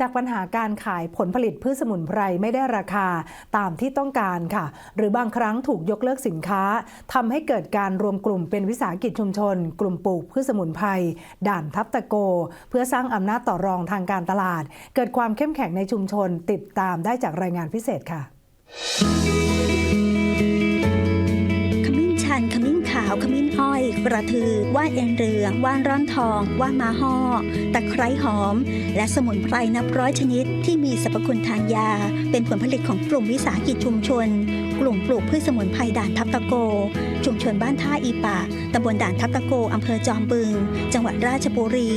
จากปัญหาการขายผลผลิตพืชสมุนไพรไม่ได้ราคาตามที่ต้องการค่ะ หรือบางครั้งถูกยกเลิกสินค้าทำให้เกิดการรวมกลุ่มเป็นวิสาหกิจชุมชน กลุ่มปลูกพืชสมุนไพรด่านทับตะโก เพื่อสร้างอำนาจต่อรองทางการตลาด เกิดความเข้มแข็งในชุมชนติดตามได้จากรายงานพิเศษค่ะาวขมิ้นอ้อย กระทือ ว่านเอ็นเรืองว่านร่อนทอง ว่านมาห่อตะไคร้หอม และสมุนไพรนับร้อยชนิดที่มีสรรพคุณทางยา เป็นผลผลิตของกลุ่มวิสาหกิจชุมชน กลุ่มปลูกพืชสมุนไพรด่านทับตะโก ชุมชนบ้านท่าอีปะตำบลด่านทับตะโกอำเภอจอมบึง จังหวัดราชบุรี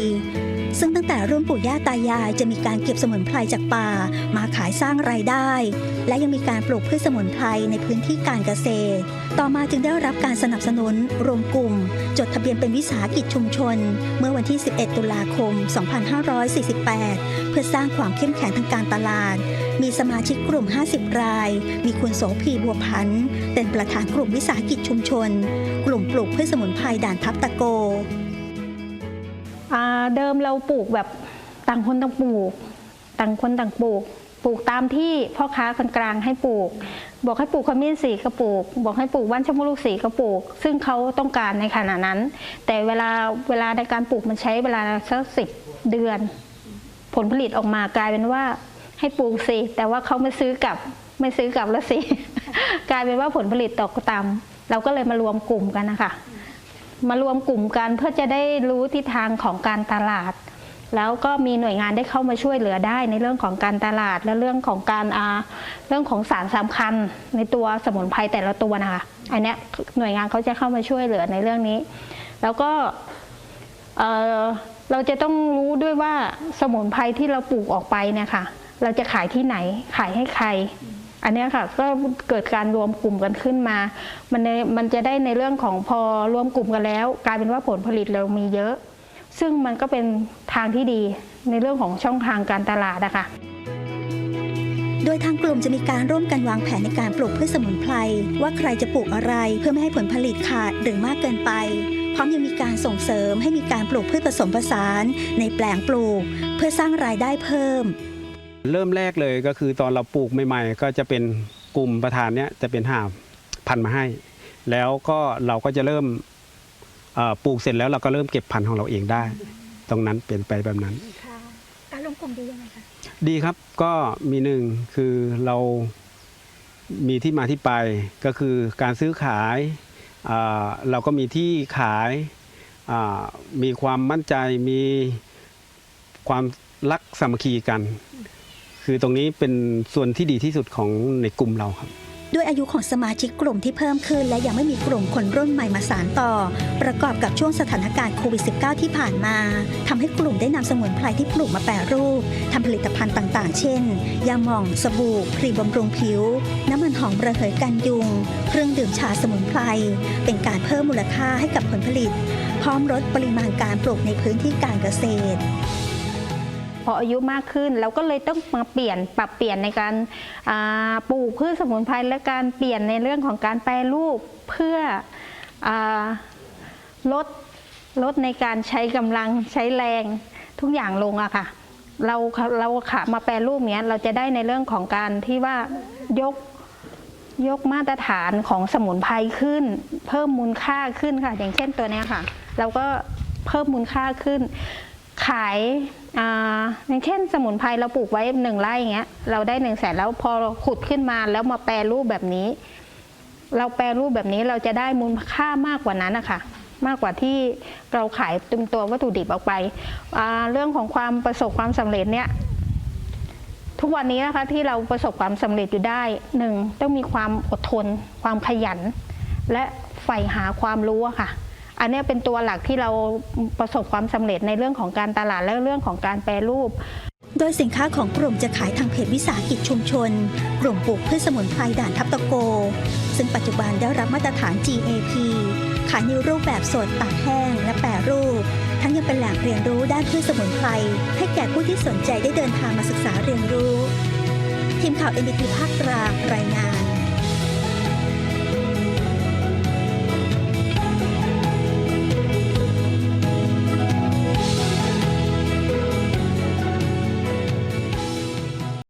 ซึ่งตั้งแต่รุ่นปู่ย่าตายายจะมีการเก็บสมุนไพรจากป่า มาขายสร้างรายได้ และยังมีการปลูกพืชสมุนไพรในพื้นที่การเกษตร ต่อมาจึงได้รับการสนับสนุน รวมกลุ่ม จดทะเบียนเป็นวิสาหกิจชุมชน เมื่อวันที่ 11 ตุลาคม 2548 เพื่อสร้างความเข้มแข็งทางการตลาด มีสมาชิกกลุ่ม 50 ราย มีคุณโสภีบัวพันธ์เป็นประธานกลุ่มวิสาหกิจชุมชน กลุ่มปลูกพืชสมุนไพรด่านทับตะโก เดิมเราปลูกแบบต่างคนต่างปลูก ต่างคนต่างปลูก ปลูกตามที่พ่อค้าคนกลางให้ปลูก บอกให้ปลูกขมิ้นสีก็ปลูก บอกให้ปลูกว่านชะมลูกสีก็ปลูก ซึ่งเขาต้องการในขณะนั้น แต่เวลาเวลาในการปลูกมันใช้เวลาสักสิบเดือน ผลผลิตออกมากลายเป็นว่าให้ปลูกสิแต่ว่าเขาไม่ซื้อกลับไม่ซื้อกลับแล้วสิกลายเป็นว่าผลผลิตตกต่ำเราก็เลยมารวมกลุ่มกันนะคะ มารวมกลุ่มกันเพื่อจะได้รู้ทิศทางของการตลาด แล้วก็มีหน่วยงานได้เข้ามาช่วยเหลือได้ในเรื่องของการตลาดและเรื่องของการเรื่องของสารสำคัญ ในตัวสมุนไพรแต่ละตัวนะคะอันนี้หน่วยงานเขาจะเข้ามาช่วยเหลือในเรื่องนี้ แล้วก็เเราจะต้องรู้ด้วยว่าสมุนไพรที่เราปลูกออกไปเนี่ยค่ะเราจะขายที่ไหนขายให้ใคร อันนี้ค่ะก็เกิดการรวมกลุ่มกันขึ้นมา มันในมันจะได้ในเรื่องของพอรวมกลุ่มกันแล้ว กลายเป็นว่าผลผลิตเรามีเยอะ ซึ่งมันก็เป็นทางที่ดีในเรื่องของช่องทางการตลาดอะคะโดยทางกลุ่มจะมีการร่วมกันวางแผนในการปลูกพืชสมุนไพรว่าใครจะปลูกอะไรเพื่อไม่ให้ผลผลิตขาดหรือมากเกินไปพร้อมยังมีการส่งเสริมให้มีการปลูกพืชผสมผสานในแปลงปลูก เพื่อสร้างรายได้เพิ่ม เริ่มแรกเลยก็คือตอนเราปลูกใหม่ๆ ก็จะเป็นกลุ่มประธานเนี้ยจะเป็นหาพันธุ์มาให้ แล้วก็เราก็จะเริ่มปลูกเสร็จแล้วเราก็เริ่มเก็บพันธุ์ของเราเองได้ ตรงนั้นเปลี่ยนไปแบบนั้นค่ะการรวมกลุ่มดียังไงคะดีครับก็มีหนึ่งคือเรามีที่มาที่ไปก็คือการซื้อขายเราก็มีที่ขายมีความมั่นใจมีความรักสามัคคีกัน คือตรงนี้เป็นส่วนที่ดีที่สุดของในกลุ่มเราครับ ด้วยอายุของสมาชิกกลุ่มที่เพิ่มขึ้น และยังไม่มีกลุ่มคนรุ่นใหม่มาสานต่อ ประกอบกับช่วงสถานการณ์โควิด -19 ที่ผ่านมาทำให้กลุ่มได้นำสมุนไพรที่ปลูกมาแปรรูปทำผลิตภัณฑ์ต่างๆ เช่น ยาหม่อง สบู่ครีมบำรุงผิว น้ำมันหอมระเหยกันยุง เครื่องดื่มชาสมุนไพร เป็นการเพิ่มมูลค่าให้กับผลผลิต พร้อมลดปริมาณการปลูกในพื้นที่การเกษตร พออายุมากขึ้นเราก็เลยต้องมาเปลี่ยนปรับเปลี่ยนในการาปลูกพืชสมุนไพรและการเปลี่ยนในเรื่องของการแปรรูปเพื่ออลดลดในการใช้กำลังใช้แรงทุกอย่างลงอะค่ะเราเราขามาแปรรูปเนี้ยเราจะได้ในเรื่องของการที่ว่ายกยกมาตรฐานของสมุนไพรขึ้น เพิ่มมูลค่าขึ้นค่ะ อย่างเช่นตัวเนี้ยค่ะ เราก็เพิ่มมูลค่าขึ้น ขายอย่างเช่นสมุนไพรเราปลูกไว้หนึ่งไร่อย่างเงี้ยเราได้หนึ่งแสนแล้วพอขุดขึ้นมาแล้วมาแปรรูปแบบนี้ เราแปรรูปแบบนี้เราจะได้มูลค่ามากกว่านั้นนะคะมากกว่าที่เราขายตึงตัววัตถุดิบออกไป เรื่องของความประสบความสำเร็จเนี่ยทุกวันนี้นะคะที่เราประสบความสำเร็จอยู่ได้หนึ่งต้องมีความอดทน ความขยัน และใฝ่หาความรู้ค่ะ อันนี้เป็นตัวหลักที่เราประสบความสำเร็จในเรื่องของการตลาดและเรื่องของการแปรรูป โดยสินค้าของกลุ่มจะขายทางเพจวิสาหกิจชุมชน กลุ่มปลูกพืชสมุนไพรด่านทับตะโก ซึ่งปัจจุบันได้รับมาตรฐาน GAP ขายในรูปแบบสดตากแห้งและแปรรูป ทั้งยังเป็นแหล่งเรียนรู้ด้านพืชสมุนไพรให้แก่ผู้ที่สนใจได้เดินทางมาศึกษาเรียนรู้ ทีมข่าว NDT ภาคกลางรายงาน